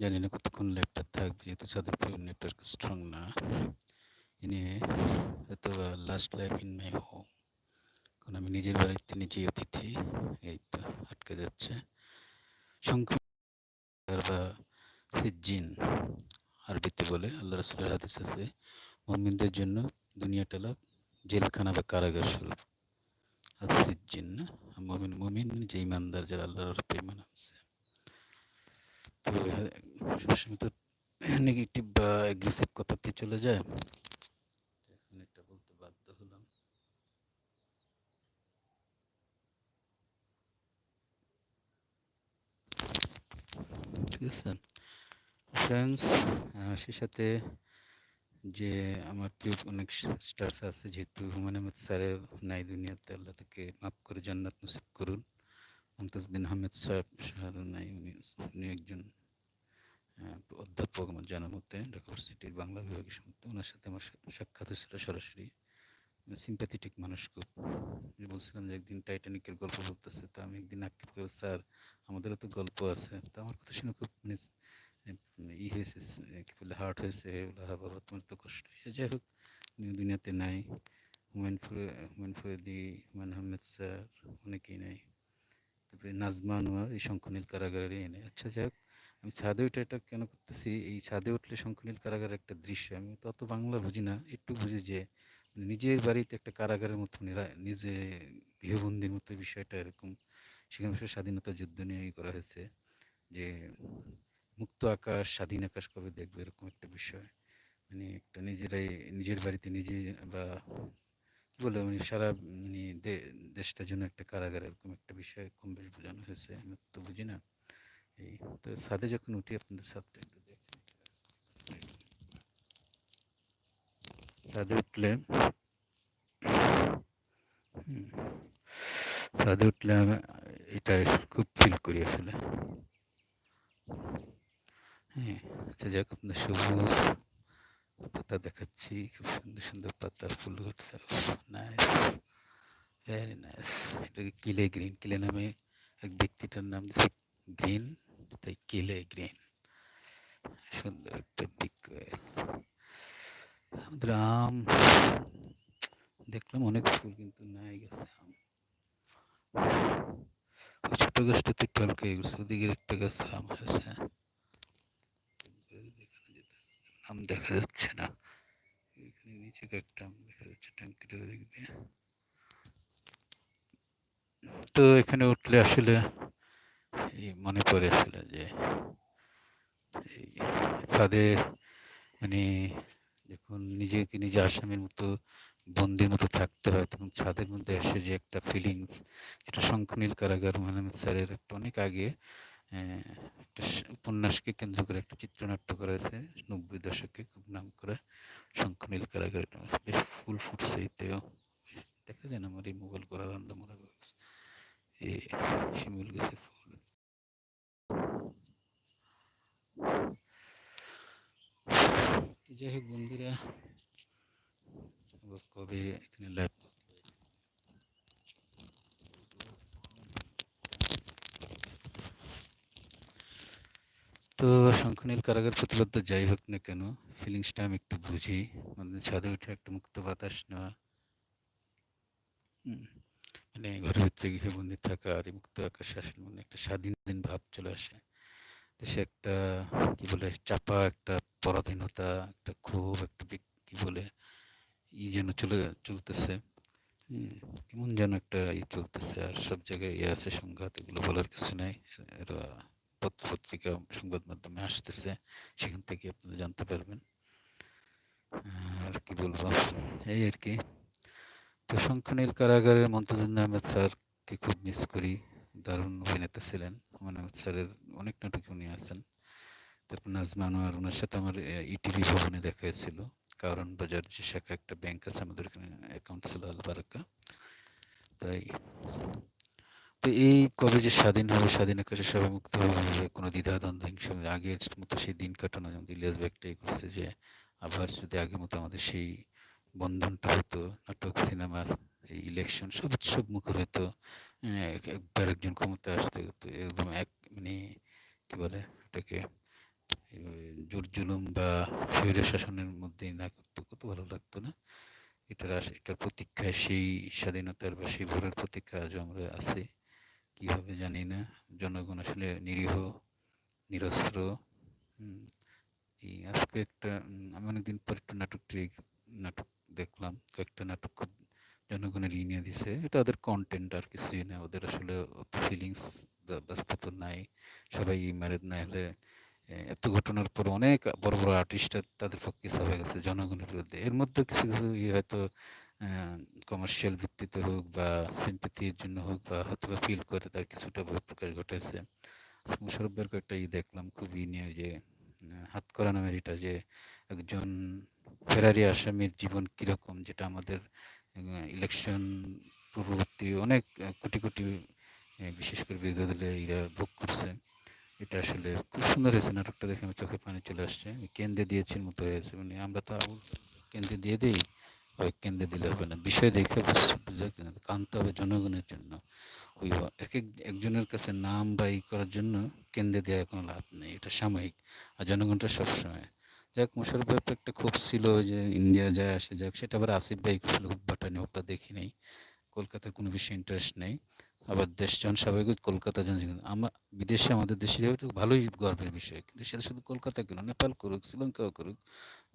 জানি না কতক্ষণ লাইভটা থাকবে, যেহেতু চাঁদপুর নেটওয়ার্ক স্ট্রং না। এ নিয়ে হয়তো last life in my home কারণ আমি নিজের বাড়িতে নিজেই অতিথি, এই তো আটকে যাচ্ছে। সংখ্যা বা সিজ্জিন, আরবিতে বলে, আল্লাহ রসুলের হাদিস আছে, মমিনদের জন্য দুনিয়া দুনিয়াটালা জেলখানা বা কারাগার স্বরূপ। আর সিজ্জিন না, মমিন মমিন যে ইমানদার যারা আল্লাহর ইমান আছে তো সবসময় তো নেগেটিভ বা অ্যাগ্রেসিভ কথাতে চলে যায়। এখন এটা বলতে বাধ্য হলাম। ঠিক আছে। ফ্রেন্ডস সে সাথে যে আমার প্রিয় অনেক স্টার্স আছে যেহেতু হুমায়ুন আহমেদ স্যারের নাই দুনিয়াতে আল্লাহ তাকে মাফ করে জান্নাত নসিব করুন। মমতাজউদ্দিন আহমেদ সাহেব শাহর নাই, উনি উনি একজন অধ্যাপক আমার জানার মতে, ঢাকা ইউনিভার্সিটির বাংলা বিভাগের সম্মতি। ওনার সাথে আমার সাক্ষাৎ হয়েছিল সরাসরি। সিম্প্যাথেটিক মানুষ খুব। বলছিলাম যে, একদিন টাইটানিকের গল্প বলতেছে। তো আমি একদিন আক্ষেপ করে স্যার, আমাদেরও তো গল্প আছে। তো আমার কথা শুনে খুব মানে ই হয়েছে, কি বলে হার্ট হয়েছে। বাবা, তোমার তো কষ্ট হয়েছে। যাই হোক দুনিয়াতে নাই। হুমায়ুন ফুরে, হুমায়ুন ফুরেদি, হুমায়ুন আহমেদ স্যার, অনেকেই নাই। তারপরে নাজমা আনোয়ার, এই শঙ্খনীল কারাগারে এনে আচ্ছা যাই হোক, আমি ছাদে উঠে এটা কেন করতেছি? এই ছাদে উঠলে শঙ্খনীল কারাগারের একটা দৃশ্য, আমি তো অত বাংলা বুঝি না। একটু বুঝি যে নিজের বাড়িতে একটা কারাগারের মতো নিজে গৃহবন্দির মতো বিষয়টা এরকম। সেখানে স্বাধীনতা যুদ্ধ নিয়ে করা হয়েছে, যে মুক্ত আকাশ, স্বাধীন আকাশ কবে দেখবে? এরকম একটা বিষয়। মানে একটা নিজেরাই, নিজের বাড়িতে নিজে বা কি বলে মানে সারা মানে দেশটার জন্য একটা কারাগার এরকম একটা বিষয় কম বেশ বোঝানো হয়েছে, আমি তো বুঝি না। এই তো ছাদে যখন উঠি, আপনাদের ছাদটা একটু দেখেন ছাদে উঠলে ছাদে উঠলে আমি, এটা খুব ফিল করি আসলে। হ্যাঁ আচ্ছা যাক, আপনার সবুজ পাতা দেখাচ্ছি, খুব সুন্দর সুন্দর পাতা, ফুল ঘটছে নাইস ভেরি নাইস এটাকে কিলে গ্রিন কিলে নামে এক ব্যক্তিটার নাম দিচ্ছে গ্রিন তাই কিলে গ্রিন সুন্দর একটা দিক আমাদের আম, দেখলাম অনেক ফুল, কিন্তু নাই গেছে আম। ছোট গাছটাতে টলকে গেছে, ওদিকের একটা গাছ আম আছে আম দেখা যাচ্ছে না। এখানে নিচে একটা আম দেখা যাচ্ছে ট্যাঙ্কিটার দিক দিয়ে। তো এখানে উঠলে আসলে এই মনে পড়ে আসলে যে এই মানে যখন নিজেকে নিজে আসামির মতো, বন্দির মতো থাকতে হয়, তখন ছাদের মধ্যে এসে যে একটা ফিলিংস যেটা শঙ্খনীল কারাগার মাহমুদ স্যারের একটা অনেক আগে একটা উপন্যাসকে কেন্দ্র করে একটা চিত্রনাট্য করা হয়েছে, নব্বই দশকে খুব নাম করে শঙ্খনীল কারাগার। বেশ ফুল ফুটছে এতেও। দেখা যায় না আমার এই মোগল করার আন্দা গাছ এই শিমুল গাছের ফুল। যাই হোক বন্ধুরা কবে এখানে লাইভ তো শঙ্খনীল কারাগার প্রতিবদ্ধ যাই হোক না কেন ফিলিংসটা আমি একটু বুঝি। মানে ছাদে উঠে একটা মুক্ত বাতাস নেওয়া। মানে ঘরের ভিতরে গৃহবন্দী থাকা আর মুক্ত আকাশে আসলে মানে একটা স্বাধীন দিন ভাব চলে আসে। দেশে একটা, কি বলে, চাপা একটা পরাধীনতা, একটা ক্ষোভ, একটা কি বলে, ই যেন চলে, চলতেছে। কেমন যেন একটা ই চলতেছে আর সব জায়গায় ইয়ে আছে, সংঘাত, এগুলো বলার কিছু নাই। এরা পত্র পত্রিকা সংবাদ মাধ্যমে আসতেছে, সেখান থেকে আপনারা জানতে পারবেন। আর কি বলব? এই আর কি। তো শঙ্খনীল কারাগারের মন্তজুদ্দিন আহমেদ স্যারকে খুব মিস করি। দারুণ অভিনেতা ছিলেন। হুমায়ুন আহমেদ স্যারের অনেক নাটক উনি আছেন। তারপর নাজমা আনোয়ার, ওনার সাথে আমার ইটিভি ভবনে দেখা হয়েছিল। কারণ বাজার যে শাখা একটা ব্যাংক আছে, আমাদের এখানে অ্যাকাউন্ট ছিল আলবারাকা। তাই তো এই কবে যে স্বাধীন হবে, স্বাধীন আকাশে সবাই মুক্ত হবে কোনো দ্বিধা দ্বিধাদ্বন্দ্ব হিংসা আগের মতো সেই দিন কাটানো, যেমন ইলিয়াস ব্যাগটাই করছে যে আবার যদি আগের মতো আমাদের সেই বন্ধনটা হতো, নাটক, সিনেমা, এই ইলেকশন সব উৎসব মুখর হতো একবার একজন ক্ষমতা আসতে হতো, একদম এক মানে কি বলে এটাকে জোর-জুলুম বা ফের শাসনের মধ্যেই না করতো, কত ভালো লাগতো না? এটার এটার প্রতীক্ষায় সেই স্বাধীনতার বা সেই ভোরের প্রতীক্ষা আজও আমরা আছি। কি হবে জানি না। জনগণ আসলে নিরীহ, নিরস্ত্র। এই আজকে একটা আমি অনেকদিন পর একটা নাটক ট্রি নাটক দেখলাম। কয়েকটা নাটক খুব জনগণের ই নিয়ে দিছে। এটা ওদের কন্টেন্ট আর কিছুই না। ওদের আসলে অত ফিলিংস বা বাস্তবতা নাই। সবাই ম্যারেজ না হলে এত ঘটনার পর অনেক বড়, বড় আর্টিস্টরা তাদের পক্ষে ছাপা গেছে জনগণের বিরুদ্ধে। এর মধ্যে কিছু, কিছু ইয়ে হয়তো কমার্শিয়াল ভিত্তিতে হোক বা সিম্প্যাথির জন্য হোক বা হয়তোবা ফিল করে তার কিছুটা বহিঃপ্রকাশ ঘটাইছে। মোশাররফ ভাইয়ের কয়েকটা ই দেখলাম খুবই নিয়ে যে হাত করা নামের এটা যে একজন ফেরারি আসামির জীবন কীরকম যেটা আমাদের ইলেকশন পূর্ববর্তী অনেক কোটি, কোটি বিশেষ করে বিরোধী দলে এরা ভোগ করছে। এটা আসলে খুব সুন্দর হয়েছে নাটকটা দেখে আমার চোখে পানি চলে আসছে। কেন্দ্রে দিয়েছেন মতো হয়েছে। মানে আমরা তো কেন্দ্রে দিয়ে দেই। হয় কেন্দ্রে দিলে হবে না। বিষয় দেখে কানতে হবে জনগণের জন্য। ওই এক একজনের কাছে নাম বা ই করার জন্য কেন্দ্রে দেওয়ার কোনো লাভ নেই। এটা সাময়িক। আর জনগণটা সবসময়। যাক মোশাররফ ভাইয়ের তো একটা ক্ষোভ ছিল যে ইন্ডিয়া যায় আসে যাক সেটা আবার আসিফ ভাই করছিল উদ্ভাটনে ওটা দেখি নাই। কলকাতার কোনো বিষয়ে ইন্টারেস্ট নেই। আবার দেশ যখন স্বাভাবিক কলকাতা যখন আমা বিদেশে আমাদের দেশের ভালোই গর্বের বিষয়। কিন্তু সেটা শুধু কলকাতা কেন নেপাল করুক, শ্রীলঙ্কাও করুক,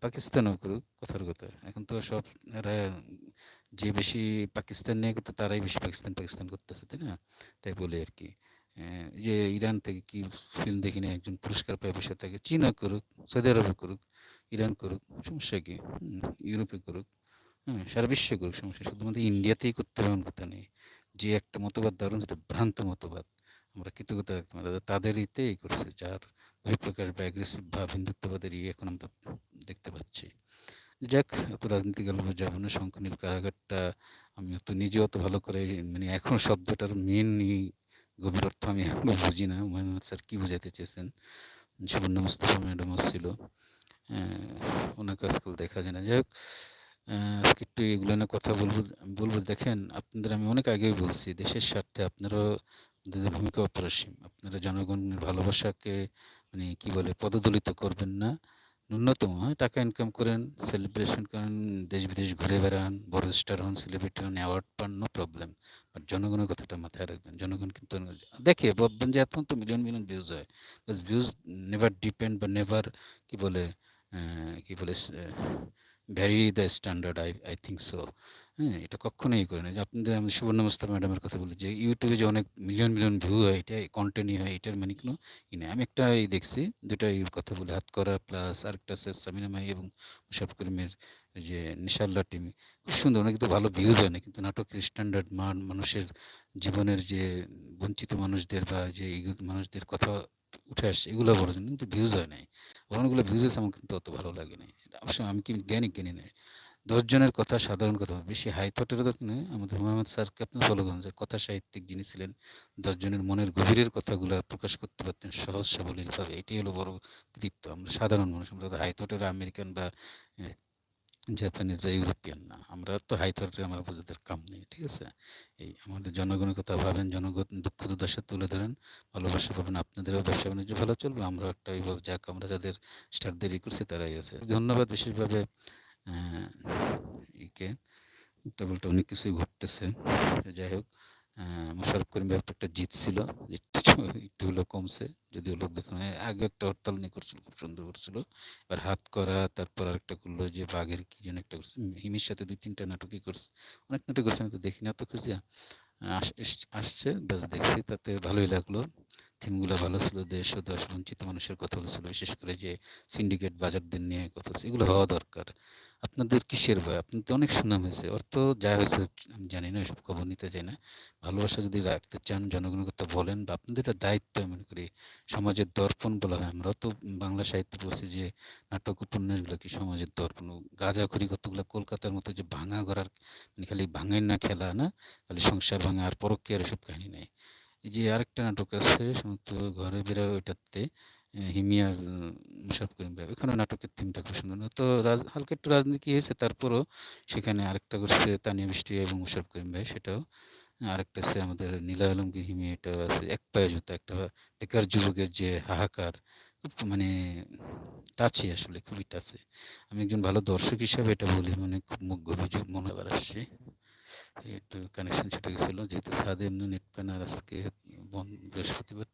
পাকিস্তানও করুক কথার কথা। এখন তো সব এরা যে বেশি পাকিস্তান নিয়ে করতো তারাই বেশি পাকিস্তান, পাকিস্তান করতেছে, তাই না? তাই বলে আর কি যে ইরান থেকে কি ফিল্ম দেখি না একজন পুরস্কার পায় বসে থাকে। চীনা করুক, সৌদি আরবে করুক, ইরান করুক, সমস্যা কি? ইউরোপে করুক, হ্যাঁ? সারা বিশ্বে করুক সমস্যা শুধুমাত্র ইন্ডিয়াতেই করতে হবে এমন কথা নেই। যে একটা মতবাদ ধরুন সেটা ভ্রান্ত মতবাদ। আমরা কৃতজ্ঞতা রাখতে। তাদের ইতেই করছে যার বহিঃপ্রকাশ বা অ্যাগ্রেসিভ বা হিন্দুত্ববাদের ইয়ে এখন আমরা দেখতে পাচ্ছি। যাক, এত রাজনীতি গল্প যাব না। শঙ্খনীল কারাগারটা আমি তো নিজে অত ভালো করে মানে এখন শব্দটার মেইন ই গভীর অর্থ আমি এখনও বুঝি না। মোহাম্মদ স্যার কী বুঝাইতে চেয়েছেন? সুবর্ণা মুস্তাফা ম্যাডামও ছিল। ওনাকে আজকাল দেখা যায় না। যাই হোক আজকে একটু এগুলো নিয়ে কথা বলব বলব দেখেন, আপনাদের আমি অনেক আগেই বলছি, দেশের স্বার্থে আপনারাও আপনাদের ভূমিকা অপরিসীম। আপনারা জনগণের ভালোবাসাকে মানে কি বলে পদদলিত করবেন না। ন্যূনতম টাকা ইনকাম করেন, সেলিব্রেশন করেন, দেশ-বিদেশ ঘুরে বেড়ান, বড় স্টার হন, সেলিব্রিটি হন, অ্যাওয়ার্ড পান, নো প্রবলেম। বাট জনগণের কথাটা মাথায় রাখবেন। জনগণ কিন্তু দেখে ভাববেন যে এখন তো মিলিয়ন, মিলিয়ন ভিউজ হয়। ভিউজ নেভার ডিপেন্ড বা নেভার কি বলে কী বলে vary the standard I I think so. হ্যাঁ? এটা কক্ষনোই করে না। যে আপনাদের আমি সুবর্ণা মুস্তাফা ম্যাডামের কথা বলি যে ইউটিউবে যে অনেক মিলিয়ন, মিলিয়ন ভিউ হয় এটা কনটেন্টই হয় এটার মানে কোনো ই নাই। আমি একটা ই দেখছি ২ টা ইর কথা বলি হাতকড়া প্লাস আরেকটা আছে সামিনা মাহি এবং মুশাররফ করিমের যে নিশাল্লা টিম। খুব সুন্দর অনেক কিন্তু ভালো ভিউজ হয় না। কিন্তু নাটকের স্ট্যান্ডার্ড মান মানুষের জীবনের যে বঞ্চিত মানুষদের বা যে এই মানুষদের কথা উঠে আসছে এগুলো বড় কিন্তু ভিউজ হয় নাই। অনেকগুলো ভিউজ হয়েছে আমার কিন্তু অত ভালো লাগে নাই। অবশ্য আমি কি জ্ঞানী, জ্ঞানী নই। ১০ জনের কথা সাধারণ কথা। বেশি হাই দরকার নেই। আমাদের মোহাম্মদ স্যারকে আপনি ফলো করেন যে কথা সাহিত্যিক যিনি ছিলেন ১০ জনের মনের গভীরের কথাগুলা প্রকাশ করতে পারতেন সহজ সাবলীলভাবে। এটাই হলো বড় কৃতিত্ব। আমরা সাধারণ মানুষ। আমরা হাই থটের আমেরিকান বা জাপানিজ বা ইউরোপিয়ান না। আমরা তো হাই থটের আমার বোঝাদের কাম নেই। ঠিক আছে? এই আমাদের জনগণের কথা ভাবেন, জনগণ দুঃখ দুর্দশা তুলে ধরেন। ভালোবাসা পাবেন। আপনাদেরও ব্যবসা বাণিজ্য ভালো চলবে। আমরাও একটা এইভাবে যাক আমরা যাদের স্টারদের ই করছি তারাই আছে। ধন্যবাদ বিশেষভাবে অ্যা ইকে উল্টাপাল্টা অনেক কিছুই ঘটতেছে। যাই হোক আ মোশাররফ করিম ভাইয়ের একটা জিত ছিল। একটু হলেও কমছে। যদিও লোক দেখানো আগে একটা হরতাল নিয়ে করছিল, খুব সুন্দর করছিল। এবার হাত করা, তারপর আরেকটা করল যে বাঘের কি যেন একটা করছে। হিমির সাথে ২-৩ টা নাটকই করছে। অনেক নাটক করছে, আমি তো দেখি না, এত খুঁজিয়া। আসছে, ব্যাস দেখছি, তাতে ভালোই লাগল। থিমগুলো ভালো ছিল। দেশ ও দশ বঞ্চিত মানুষের কথা বলেছিল। বিশেষ করে যে সিন্ডিকেট বাজারদের নিয়ে কথা বলছে। এগুলো হওয়া দরকার। আপনাদের কিসের ভয়? আপনাদের অনেক সুনাম হয়েছে। অর্থ যা হয়েছে আমি জানি না এসব খবর নিতে চাই না। ভালোবাসা যদি রাখতে চান, জনগণের কথা বলেন বা আপনাদের একটা দায়িত্ব মনে করি। সমাজের দর্পণ বলা হয়। আমরা তো বাংলা সাহিত্যে বলছি যে নাটক উপন্যাসগুলো কি সমাজের দর্পণ। গাঁজাখড়ি কতগুলা কলকাতার মতো যে ভাঙা গড়ার খালি ভাঙাই না খেলা, না? খালি সংসার ভাঙা আর পরকীয়ার এসব কাহিনী নাই। এই যে আরেকটা নাটক আছে সমস্ত ঘরে বেরোয় ওইটাতে হিমিয়ার মোশাররফ করিম ভাই। ওখানেও নাটকের থিমটা খুব সুন্দর। তো হালকা একটু রাজনীতি হয়েছে, তারপরও সেখানে আরেকটা করছে তানিয়া মিষ্টি এবং মোশাররফ করিম ভাই, সেটাও। আরেকটা আছে আমাদের নীলা আলমগীর হিমি এটাও আছে। এক পায়ে জুতা, একটা বেকার যুবকের যে হাহাকার, খুব মানে টাচি আসলে, খুবই টাচে আমি একজন ভালো দর্শক হিসাবে এটা বলি মানে খুব মুখ গভীর মনে আসছে। একটু কানেকশন সেটা গেছিল যেহেতু ছাদে এমনি নেট প্যান আর আজকে বন বৃহস্পতিবার